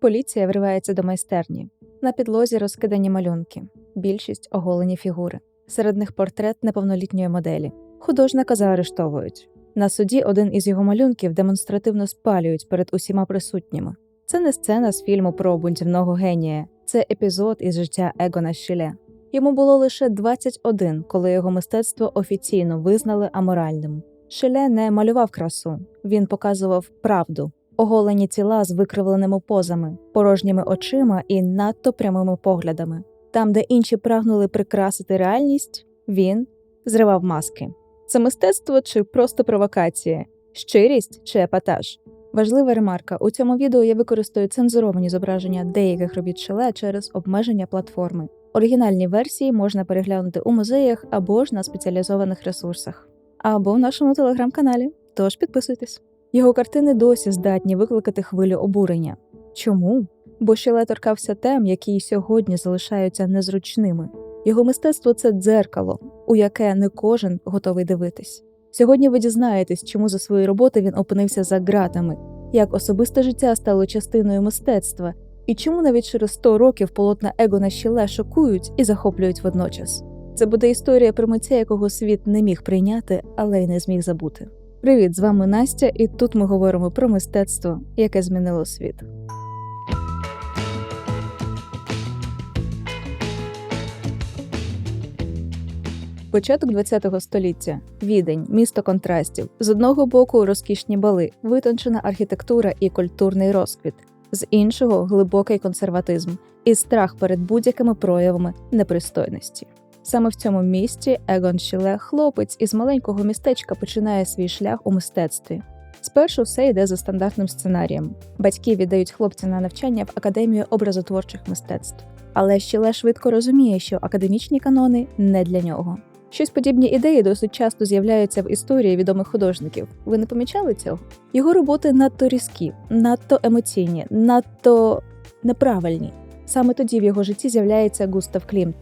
Поліція вривається до майстерні. На підлозі розкидані малюнки, більшість оголені фігури. Серед них портрет неповнолітньої моделі. Художника заарештовують. На суді один із його малюнків демонстративно спалюють перед усіма присутніми. Це не сцена з фільму про бунтівного генія, це епізод із життя Егона Шіле. Йому було лише 21, коли його мистецтво офіційно визнали аморальним. Шеле не малював красу, він показував правду, оголені тіла з викривленими позами, порожніми очима і надто прямими поглядами. Там, де інші прагнули прикрасити реальність, він зривав маски. Це мистецтво чи просто провокація, щирість чи епатаж. Важлива ремарка: у цьому відео я використаю цензуровані зображення деяких робіт Шеле через обмеження платформи. Оригінальні версії можна переглянути у музеях або ж на спеціалізованих ресурсах, або в нашому телеграм-каналі. Тож підписуйтесь. Його картини досі здатні викликати хвилю обурення. Чому? Бо Шеле торкався тем, які й сьогодні залишаються незручними. Його мистецтво це дзеркало, у яке не кожен готовий дивитись. Сьогодні ви дізнаєтесь, чому за свої роботи він опинився за ґратами, як особисте життя стало частиною мистецтва, і чому навіть через 100 років полотна Егона Щіле шокують і захоплюють водночас. Це буде історія про митця, якого світ не міг прийняти, але й не зміг забути. Привіт, з вами Настя, і тут ми говоримо про мистецтво, яке змінило світ. Початок ХХ століття, відень, місто контрастів. З одного боку розкішні бали, витончена архітектура і культурний розквіт, з іншого глибокий консерватизм і страх перед будь-якими проявами непристойності. Саме в цьому місті Егон Шіле, хлопець із маленького містечка, починає свій шлях у мистецтві. Спершу все йде за стандартним сценарієм. Батьки віддають хлопця на навчання в академію образотворчих мистецтв. Але Щіле швидко розуміє, що академічні канони не для нього. Щось подібні ідеї досить часто з'являються в історії відомих художників. Ви не помічали цього? Його роботи надто різкі, надто емоційні, надто неправильні. Саме тоді в його житті з'являється Густав Клімт,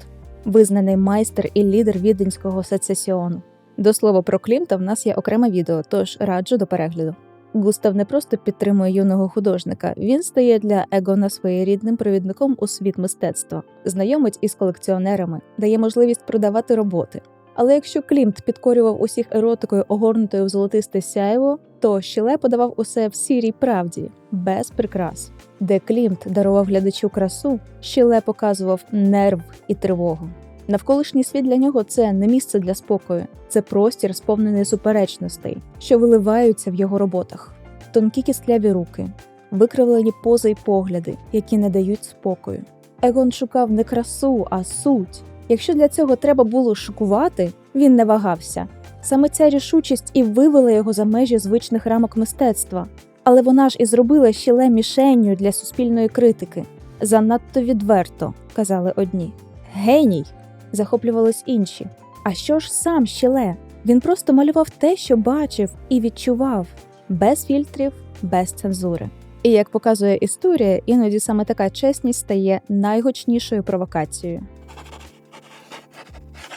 визнаний майстер і лідер віденського сецесіону. До слова про Клімта в нас є окреме відео, тож раджу до перегляду. Густав не просто підтримує юного художника, він стає для Егона своєрідним провідником у світ мистецтва, знайомить із колекціонерами, дає можливість продавати роботи. Але якщо Клімт підкорював усіх еротикою, огорнутою в золотисте сяйво, то Щіле подавав усе в сірій правді, без прикрас. Де Клімт дарував глядачу красу, Щіле показував нерв і тривогу. Навколишній світ для нього це не місце для спокою, це простір, сповнений суперечностей, що виливаються в його роботах, тонкі кістляві руки, викривлені пози й погляди, які не дають спокою. Егон шукав не красу, а суть. Якщо для цього треба було шокувати, він не вагався. Саме ця рішучість і вивела його за межі звичних рамок мистецтва. Але вона ж і зробила щіле мішенню для суспільної критики. Занадто відверто, казали одні. Геній! захоплювались інші. А що ж сам щеле? Він просто малював те, що бачив і відчував, без фільтрів, без цензури. І як показує історія, іноді саме така чесність стає найгучнішою провокацією.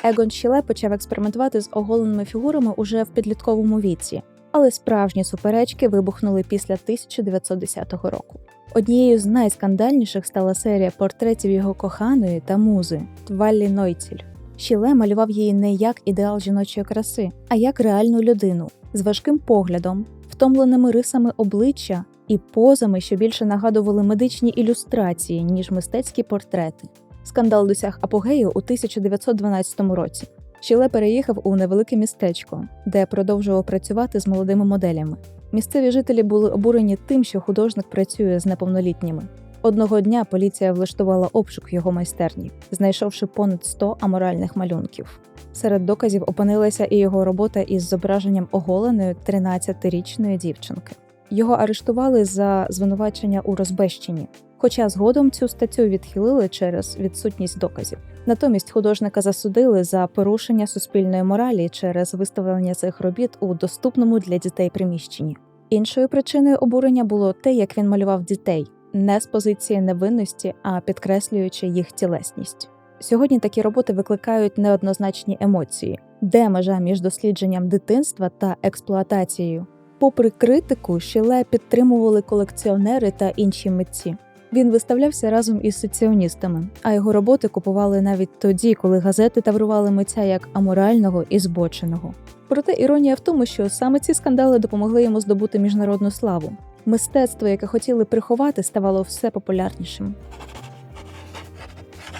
Егон Щіле почав експериментувати з оголеними фігурами уже в підлітковому віці, але справжні суперечки вибухнули після 1910 року. Однією з найскандальніших стала серія портретів його коханої та музи Тваллі Нойціль. Щіле малював її не як ідеал жіночої краси, а як реальну людину з важким поглядом, втомленими рисами обличчя і позами, що більше нагадували медичні ілюстрації, ніж мистецькі портрети. Скандал досяг апогею у 1912 році. Щіле переїхав у невелике містечко, де продовжував працювати з молодими моделями. Місцеві жителі були обурені тим, що художник працює з неповнолітніми. Одного дня поліція влаштувала обшук його майстерні, знайшовши понад 100 аморальних малюнків. Серед доказів опинилася і його робота із зображенням оголеної 13-річної дівчинки. Його арештували за звинувачення у розбещенні, хоча згодом цю статтю відхилили через відсутність доказів. Натомість художника засудили за порушення суспільної моралі через виставлення цих робіт у доступному для дітей приміщенні. Іншою причиною обурення було те, як він малював дітей, не з позиції невинності, а підкреслюючи їх тілесність. Сьогодні такі роботи викликають неоднозначні емоції, де межа між дослідженням дитинства та експлуатацією. Попри критику, щеле підтримували колекціонери та інші митці. Він виставлявся разом із соціоністами, а його роботи купували навіть тоді, коли газети таврували митця як аморального і збоченого. Проте іронія в тому, що саме ці скандали допомогли йому здобути міжнародну славу. Мистецтво, яке хотіли приховати, ставало все популярнішим.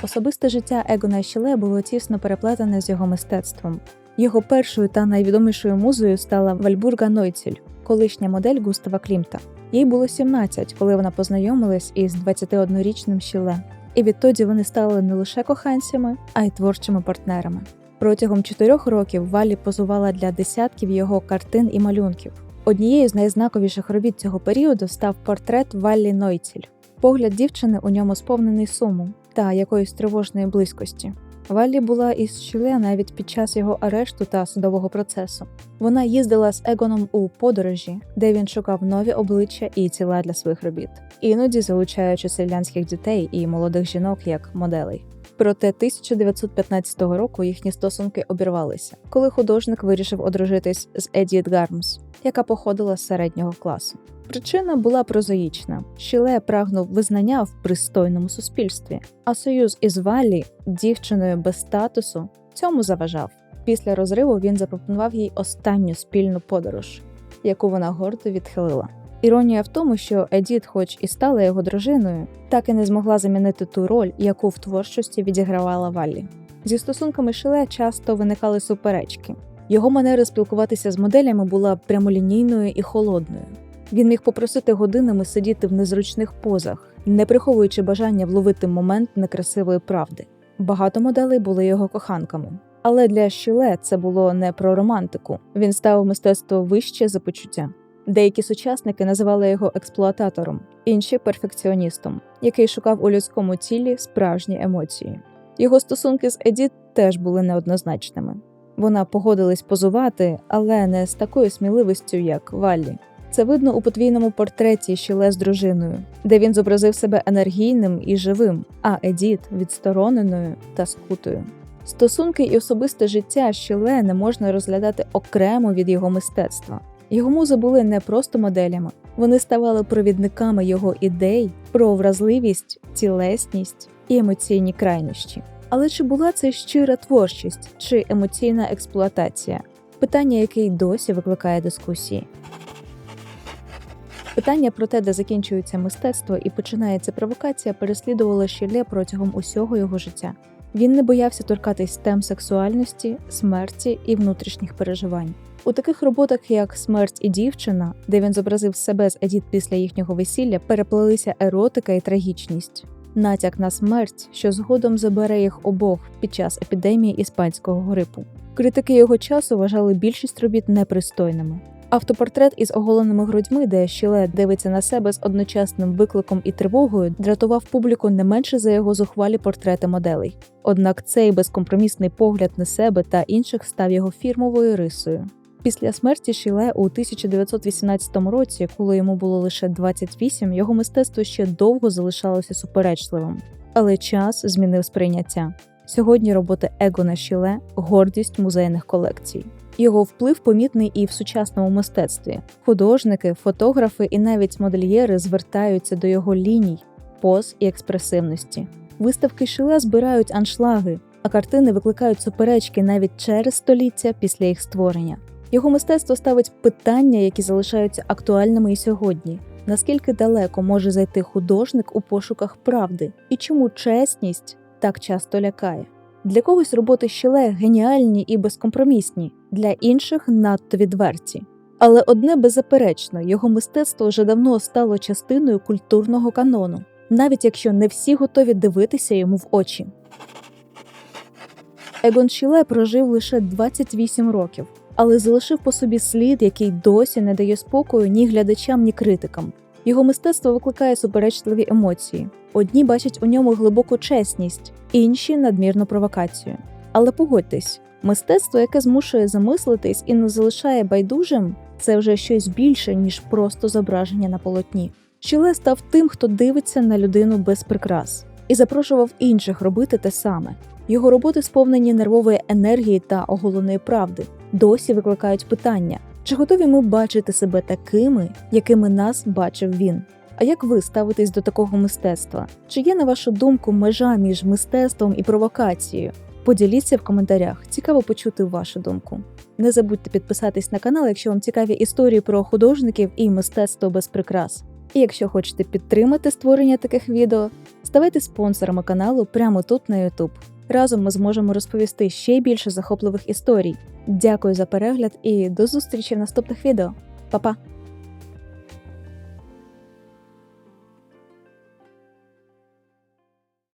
Особисте життя Егона Щіле було тісно переплетене з його мистецтвом. Його першою та найвідомішою музою стала Вальбурга Нойціль, колишня модель Густава Клімта. Їй було 17, коли вона познайомилась із 21-річним Щіле. І відтоді вони стали не лише коханцями, а й творчими партнерами. Протягом чотирьох років Валі позувала для десятків його картин і малюнків. Однією з найзнаковіших робіт цього періоду став портрет Валлі Нойціль. Погляд дівчини у ньому сповнений суму та якоїсь тривожної близькості. Валлі була із Чиле навіть під час його арешту та судового процесу. Вона їздила з Егоном у подорожі, де він шукав нові обличчя і тіла для своїх робіт, іноді залучаючи селянських дітей і молодих жінок як моделей. Проте 1915 року їхні стосунки обірвалися, коли художник вирішив одружитись з Едіт Гармс, яка походила з середнього класу. Причина була прозаїчна: Щіле прагнув визнання в пристойному суспільстві, а союз із Валлі, дівчиною без статусу, цьому заважав. Після розриву він запропонував їй останню спільну подорож, яку вона гордо відхилила. Іронія в тому, що Едіт, хоч і стала його дружиною, так і не змогла замінити ту роль, яку в творчості відігравала Валлі. Зі стосунками Шиле часто виникали суперечки. Його манера спілкуватися з моделями була прямолінійною і холодною. Він міг попросити годинами сидіти в незручних позах, не приховуючи бажання вловити момент некрасивої правди. Багато моделей були його коханками. Але для Щіле це було не про романтику. Він ставив мистецтво вище за почуття. Деякі сучасники називали його експлуататором, інші перфекціоністом, який шукав у людському тілі справжні емоції. Його стосунки з Едіт теж були неоднозначними. Вона погодилась позувати, але не з такою сміливістю, як Валлі. Це видно у подвійному портреті Щіле з дружиною, де він зобразив себе енергійним і живим, а Едіт відстороненою та скутою. Стосунки і особисте життя Щіле не можна розглядати окремо від його мистецтва. Його музи були не просто моделями, вони ставали провідниками його ідей про вразливість, цілесність і емоційні крайнощі. Але чи була це щира творчість чи емоційна експлуатація? Питання, яке й досі викликає дискусії. Питання про те, де закінчується мистецтво і починається провокація, переслідувало Щіле протягом усього його життя. Він не боявся торкатись тем сексуальності, смерті і внутрішніх переживань. У таких роботах, як Смерть і дівчина, де він зобразив себе з Едіт після їхнього весілля, переплелися еротика і трагічність, натяк на смерть, що згодом забере їх обох під час епідемії іспанського грипу. Критики його часу вважали більшість робіт непристойними. Автопортрет із оголеними грудьми, де Щіле дивиться на себе з одночасним викликом і тривогою, дратував публіку не менше за його зухвалі портрети моделей. Однак цей безкомпромісний погляд на себе та інших став його фірмовою рисою. Після смерті Шіле у 1918 році, коли йому було лише 28, його мистецтво ще довго залишалося суперечливим. Але час змінив сприйняття. Сьогодні роботи Егона Шіле гордість музейних колекцій. Його вплив помітний і в сучасному мистецтві. Художники, фотографи і навіть модельєри звертаються до його ліній, поз і експресивності. Виставки Шиле збирають аншлаги, а картини викликають суперечки навіть через століття після їх створення. Його мистецтво ставить питання, які залишаються актуальними і сьогодні. Наскільки далеко може зайти художник у пошуках правди, і чому чесність так часто лякає? Для когось роботи Щіле геніальні і безкомпромісні, для інших надто відверті. Але одне беззаперечно, його мистецтво вже давно стало частиною культурного канону, навіть якщо не всі готові дивитися йому в очі. Егон Щіле прожив лише 28 років, але залишив по собі слід, який досі не дає спокою ні глядачам, ні критикам. Його мистецтво викликає суперечливі емоції. Одні бачать у ньому глибоку чесність, інші надмірну провокацію. Але погодьтесь, мистецтво, яке змушує замислитись і не залишає байдужим, це вже щось більше, ніж просто зображення на полотні. Щіле став тим, хто дивиться на людину без прикрас, і запрошував інших робити те саме. Його роботи сповнені нервової енергії та оголеної правди, досі викликають питання, чи готові ми бачити себе такими, якими нас бачив він. А як ви ставитесь до такого мистецтва? Чи є, на вашу думку, межа між мистецтвом і провокацією? Поділіться в коментарях, цікаво почути вашу думку. Не забудьте підписатись на канал, якщо вам цікаві історії про художників і мистецтво без прикрас. І якщо хочете підтримати створення таких відео, ставайте спонсорами каналу прямо тут на YouTube. Разом ми зможемо розповісти ще більше захопливих історій. Дякую за перегляд і до зустрічі в наступних відео. Па-па!